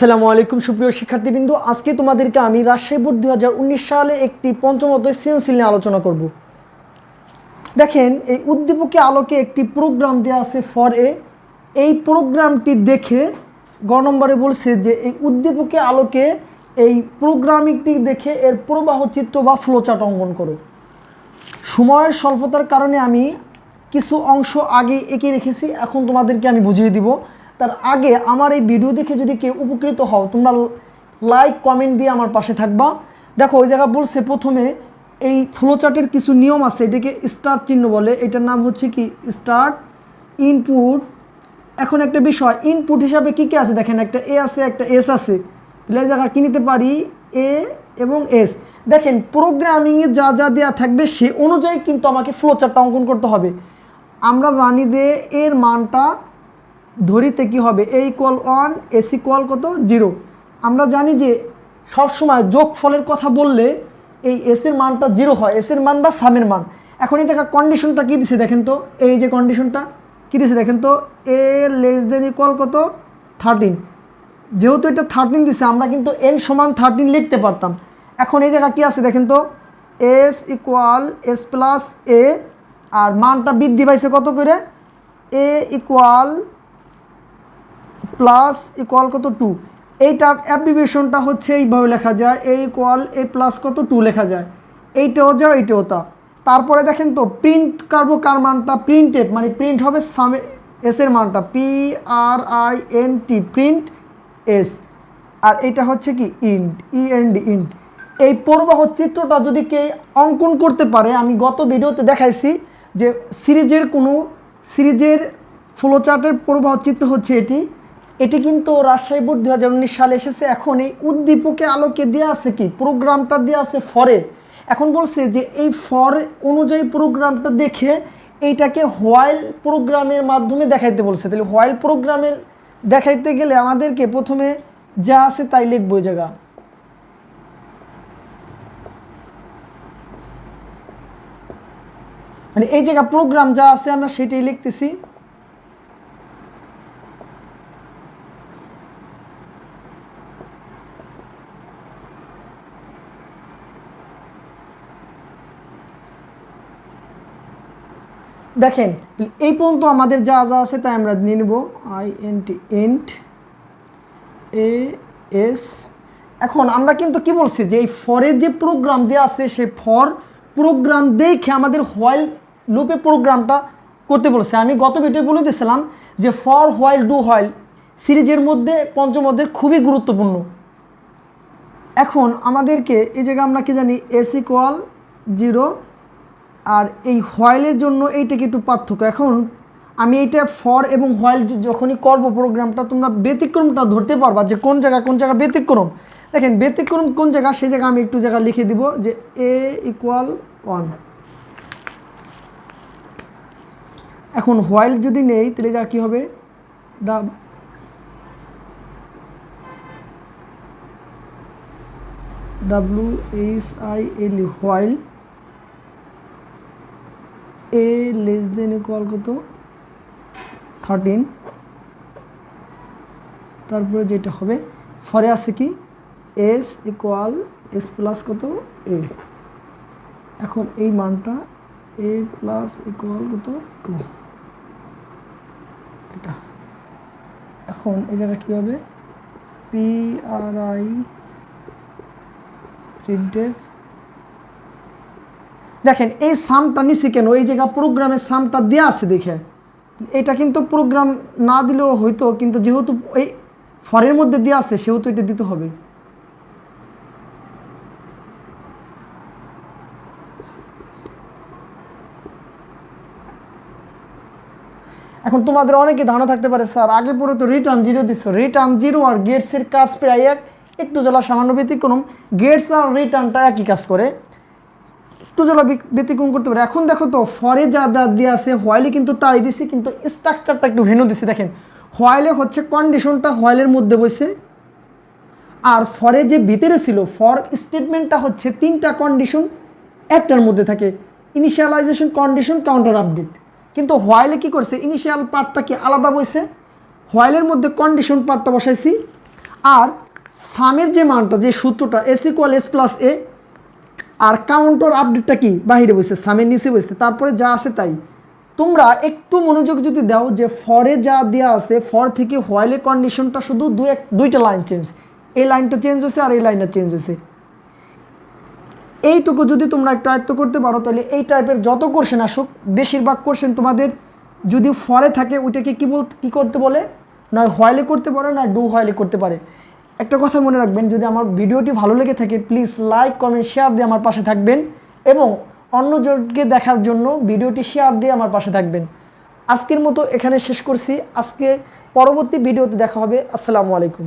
আসসালামু আলাইকুম, সুপ্রিয় শিক্ষার্থীবৃন্দ। আজকে তোমাদেরকে আমি রাজশাহী বোর্ড দু হাজার উনিশ সালে একটি পঞ্চমত সৃজনশীল নিয়ে আলোচনা করব। দেখেন, এই উদ্দীপকে আলোকে একটি প্রোগ্রাম দেওয়া আছে ফর এ। এই প্রোগ্রামটি দেখে গ নম্বরে বলছে যে, এই উদ্দীপকে আলোকে এই প্রোগ্রামিংটি দেখে এর প্রবাহ চিত্র বা ফ্লোচার্ট অঙ্কন করো। সময়ের স্বল্পতার কারণে আমি কিছু অংশ আগে এঁকে রেখেছি, এখন তোমাদেরকে আমি বুঝিয়ে দিব। তার আগে আমার এই ভিডিও দেখে যদি কেউ উপকৃত হও, তোমরা লাইক কমেন্ট দিয়ে আমার পাশে থাকবা। দেখো, ওই জায়গা বলছে প্রথমে এই ফ্লোচার্টের কিছু নিয়ম আছে, এটাকে স্টার্ট চিহ্ন বলে। এটার নাম হচ্ছে কি? স্টার্ট ইনপুট এখন একটা বিষয় ইনপুট হিসাবে কি কি আছে? দেখেন, একটা এ আছে, একটা এস আছে। তাহলে জায়গা কি নিতে পারি? এ এবং এস দেখেন প্রোগ্রামিংয়ে যা যা দেওয়া থাকবে, সে অনুযায়ী কিন্তু আমাকে ফ্লোচারটা অঙ্কন করতে হবে। আমরা জানি যে এর মানটা ধরিতে কি হবে? A equal one S equal কত? জিরো আমরা জানি যে সবসময় যোগ ফলের কথা বললে এই এসের মানটা জিরো হয়। এসের মান বা সামের মান। এখন এই দেখা কন্ডিশনটা কী দিছে দেখেন তো? এই যে কন্ডিশনটা কী দিছে দেখেন তো? এ লেস দেন ইকুয়াল কত? থার্টিন যেহেতু এটা থার্টিন দিছে, আমরা কিন্তু এন সমান থার্টিন লিখতে পারতাম। এখন এই জায়গা কী আছে দেখেন তো? S equal S plus A আর মানটা বৃদ্ধি পাইছে কত করে? এ ইকুয়াল প্লাস ইকুয়াল কত টু এইটার অ্যাপ্লিকেশনটা হচ্ছে এইভাবে লেখা যায় এ ইকুয়াল এ প্লাস কত টু লেখা যায়। এইটাও যা এইটাও তা। তারপরে দেখেন তো প্রিন্ট করব কার মানটা প্রিন্টেড মানে প্রিন্ট হবে সামে এসের মানটা P R I N T print S আর এটা হচ্ছে কি end E N D end এই প্রবাহ চিত্রটা যদি কে অঙ্কন করতে পারে, আমি গত ভিডিওতে দেখাইছি যে সিরিজের কোনো, সিরিজের ফ্লোচার্টের প্রবাহ চিত্র হচ্ছে এটি। এটি কিন্তু রাজশাহী বোর্ড দু হাজার উনিশ সালে এসেছে। এখন এই উদ্দীপকে আলোকে দেওয়া আছে কি? প্রোগ্রামটা দেওয়া আছে ফরে। এখন বলছে যে এই ফর অনুযায়ী প্রোগ্রামটা দেখে এইটাকে হোয়াইল প্রোগ্রামের মাধ্যমে দেখাইতে বলছে। তাহলে হোয়াইল প্রোগ্রামের দেখাইতে গেলে আমাদেরকে প্রথমে যা আছে তাই লিখব জায়গা। মানে এই জায়গা প্রোগ্রাম যা আছে আমরা সেটাই লিখতেছি। দেখেন, এই পর্যন্ত আমাদের যা যা আছে তাই আমরা নিয়ে নেব। I N T int A S এখন আমরা কিন্তু কি বলছি, যে এই ফরের যে প্রোগ্রাম দেওয়া আছে সেই ফর প্রোগ্রাম দেখে আমাদের হোয়াইল লুপে প্রোগ্রামটা করতে বলছে। আমি গত ভিডিও বলে দিয়েছিলাম যে ফর হোয়াইল ডু হোয়াইল সিরিজের মধ্যে পঞ্চমধ্যের খুবই গুরুত্বপূর্ণ। এখন আমাদেরকে এই জায়গায় আমরা কি জানি এস ইকুয়াল জিরো আর এই হোয়াইলের জন্য এইটাকে একটু পার্থক্য। এখন আমি এইটা ফর এবং হোয়াইল যখনই করব প্রোগ্রামটা তোমরা ব্যতিক্রমটা ধরতে পারবা যে কোন জায়গা কোন জায়গা ব্যতিক্রম। দেখেন, ব্যতিক্রম কোন জায়গা, সেই জায়গা আমি একটু জায়গা লিখে দিব যে এ ইকুয়াল ওয়ান এখন হোয়াইল যদি নেই, তাহলে যা কী হবে? ডাব W H I L while A less than equal কত? থার্টিন তারপরে যেটা হবে ফরে আছে কি? এস ইকুয়াল এস প্লাস কত? এ এখন এই মানটা এ প্লাস ইকুয়াল কত? টু এটা। এখন এই জায়গায় কী হবে? পি আর আই প্রিন্টেড দেখেন, এই সামটা নিছি কেন? এই জায়গা প্রোগ্রামের সামটা দেওয়া আছে দেখে। এটা কিন্তু প্রোগ্রাম না দিলেও হয়তো কিন্তু যেহেতু এই ফরের মধ্যে দেওয়া আছে, সেহেতু এটা দিতে হবে। এখন তোমাদের অনেকে ধারণা থাকতে পারে, স্যার, আগে পরে তো রিটার্ন জিরো দিচ্ছ রিটার্ন জিরো আর গেটসের কাজ প্রায় এক, একটু জ্বালা সামান্য ব্যতিক্রম। গেটস আর রিটার্নটা একই কাজ করে। একটু জ্বালা ব্যতিক্রম করতে পারে। এখন দেখো তো, ফরে যা যা দিয়ে আছে হোয়াইলে কিন্তু তাই দিছি, কিন্তু স্ট্রাকচারটা একটু ভেনু দিছি। দেখেন, হোয়াইলে হচ্ছে কন্ডিশনটা হোয়াইলের মধ্যে বসে আর ফরে যে ভিতরে ছিল, ফর স্টেটমেন্টটা হচ্ছে তিনটা কন্ডিশন একটার মধ্যে থাকে। ইনিশিয়ালাইজেশন কন্ডিশন কাউন্টার আপডেট কিন্তু হোয়াইলে কি করছে? ইনিশিয়াল পার্টটা কি আলাদা বসে হোয়াইলের মধ্যে কন্ডিশন পার্টটা বসাইছি। আর সামের যে মানটা, যে সূত্রটা S equal S plus A R counter আপডেটটা কি? বাহিরে বসে সামের নিচে বসে, তারপরে যা আছে তাই। তোমরা একটু মনোযোগ যদি দাও যে ফরে যা দেওয়া আছে ফর থেকে হোয়াইলের কন্ডিশনটা শুধু দু এক, দুইটা লাইন চেঞ্জ এই লাইনটা চেঞ্জ হয়েছে আর এই লাইনটা চেঞ্জ হয়েছে। এইটুকু যদি তোমরা একটু আয়ত্ত করতে পারো, তাহলে এই টাইপের যত কোশ্চেন আসুক, বেশিরভাগ কোশ্চেন তোমাদের যদি ফরে থাকে, ওইটাকে কি বল, কী করতে বলে? নয় হোয়াইলে করতে পারে না ডু হোয়াইলে করতে পারে। একটা কথা মনে রাখবেন, যদি আমার ভিডিওটি ভালো লেগে থাকে প্লিজ লাইক কমেন্ট শেয়ার দিয়ে আমার পাশে থাকবেন এবং অন্যজনকে দেখার জন্য ভিডিওটি শেয়ার দিয়ে আমার পাশে থাকবেন। আজকের মতো এখানে শেষ করছি। আজকে পরবর্তী ভিডিওতে দেখা হবে। আসসালামু আলাইকুম।